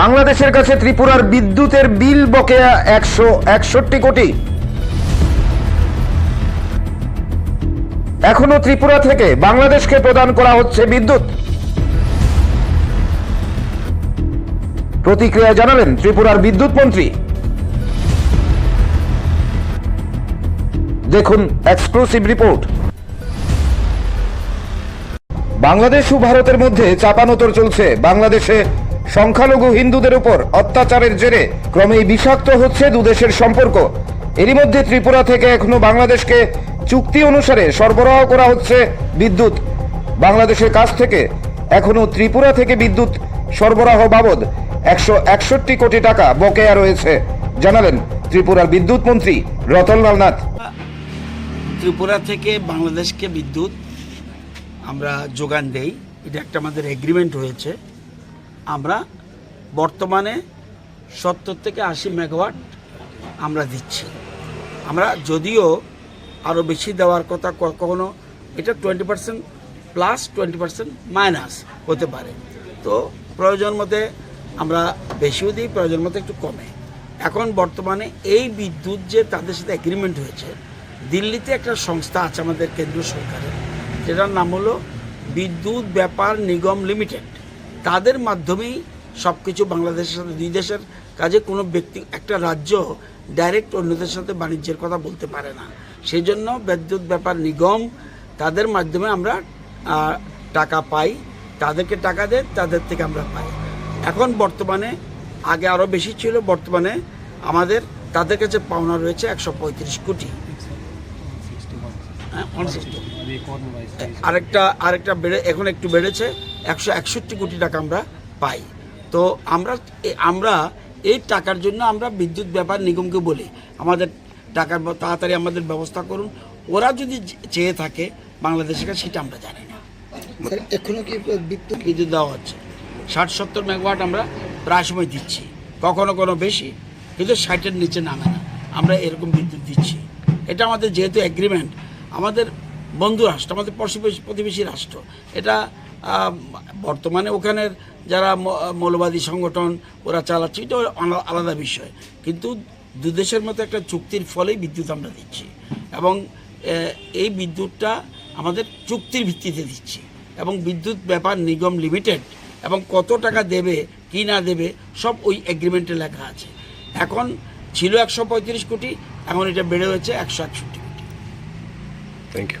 বাংলাদেশের কাছে ত্রিপুরার বিদ্যুতের বিল বকেয়া একশো একষট্টি কোটি। এখনও ত্রিপুরা থেকে বাংলাদেশকে প্রদান করা হচ্ছে বিদ্যুৎ। প্রতিক্রিয়া জানালেন ত্রিপুরার বিদ্যুৎ মন্ত্রী। দেখুন এক্সক্লুসিভ রিপোর্ট। বাংলাদেশ ও ভারতের মধ্যে চাপানোতর চলছে। বাংলাদেশে সংখ্যালঘু হিন্দুদের উপর অত্যাচারের জেরে ক্রমেই বিষাক্ত হচ্ছে দুদেশের সম্পর্ক। এরই মধ্যে ত্রিপুরা থেকে এখনও বাংলাদেশকে চুক্তি অনুসারে সরবরাহ করা হচ্ছে বিদ্যুৎ। বাংলাদেশের কাছ থেকে এখনও ত্রিপুরা থেকে বিদ্যুৎ সরবরাহ বাবদ একশো একষট্টি কোটি টাকা বকেয়া রয়েছে। জানালেন ত্রিপুরার বিদ্যুৎ মন্ত্রী রতনলাল নাথ। ত্রিপুরা থেকে বাংলাদেশকে বিদ্যুৎ আমরা যোগান দেই। এটা একটা আমাদের এগ্রিমেন্ট হয়েছে আমরা বর্তমানে সত্তর থেকে আশি মেগাওয়াট আমরা দিচ্ছি। আমরা যদিও আরও বেশি দেওয়ার কথা কখনো, এটা twenty percent plus twenty percent minus হতে পারে। তো প্রয়োজন মতে আমরা বেশিও দিই, প্রয়োজন মতো একটু কমে। এখন বর্তমানে এই বিদ্যুৎ যে তাদের সাথে এগ্রিমেন্ট হয়েছে, দিল্লিতে একটা সংস্থা আছে আমাদের কেন্দ্রীয় সরকারের, যেটার নাম হলো বিদ্যুৎ ব্যাপার নিগম লিমিটেড। তাদের মাধ্যমেই সব কিছু বাংলাদেশের সাথে দুই দেশের কাজে কোনো ব্যক্তি একটা রাজ্য ডাইরেক্ট অন্যদের সাথে বাণিজ্যের কথা বলতে পারে না। সেই জন্য বিদ্যুৎ ব্যাপার নিগম তাদের মাধ্যমে আমরা টাকা পাই। তাদেরকে টাকা দেয় তাদের থেকে আমরা পাই। এখন বর্তমানে আগে আরও বেশি ছিল বর্তমানে আমাদের তাদের কাছে পাওনা রয়েছে একশো পঁয়ত্রিশ কোটি। হ্যাঁ আরেকটা আরেকটা বেড়ে এখন একটু বেড়েছে। একশো একষট্টি কোটি টাকা আমরা পাই। তো আমরা এ- আমরা এই টাকার জন্য আমরা বিদ্যুৎ ব্যাপার নিগমকে বলি আমাদের টাকার তাড়াতাড়ি আমাদের ব্যবস্থা করুন। ওরা যদি চেয়ে থাকে বাংলাদেশের কাছে সেটা আমরা জানি না। স্যার এখনও কি বিদ্যুৎ বিদ্যুৎ দেওয়া হচ্ছে। ষাট সত্তর মেগাওয়াট আমরা প্রায় সময় দিচ্ছি। কখনো কোনো বেশি কিন্তু ষাটের নিচে নামে না। আমরা এরকম বিদ্যুৎ দিচ্ছি। এটা আমাদের যেহেতু অ্যাগ্রিমেন্ট আমাদের বন্ধু রাষ্ট্র আমাদের প্রতিবেশী রাষ্ট্র এটা বর্তমানে ওখানের যারা মৌলবাদী সংগঠন, ওরা চালাচ্ছে, এটা আলাদা বিষয়। কিন্তু দুদেশের মতো একটা চুক্তির ফলেই বিদ্যুৎ আমরা দিচ্ছি। এবং এই বিদ্যুৎটা আমাদের চুক্তির ভিত্তিতে দিচ্ছি। এবং বিদ্যুৎ ব্যাপার নিগম লিমিটেড এবং কত টাকা দেবে, কি না দেবে, সব ওই এগ্রিমেন্টে লেখা আছে। এখন ছিল একশো পঁয়ত্রিশ কোটি, এখন এটা বেড়ে হয়েছে একশো একষট্টি কোটি। Thank you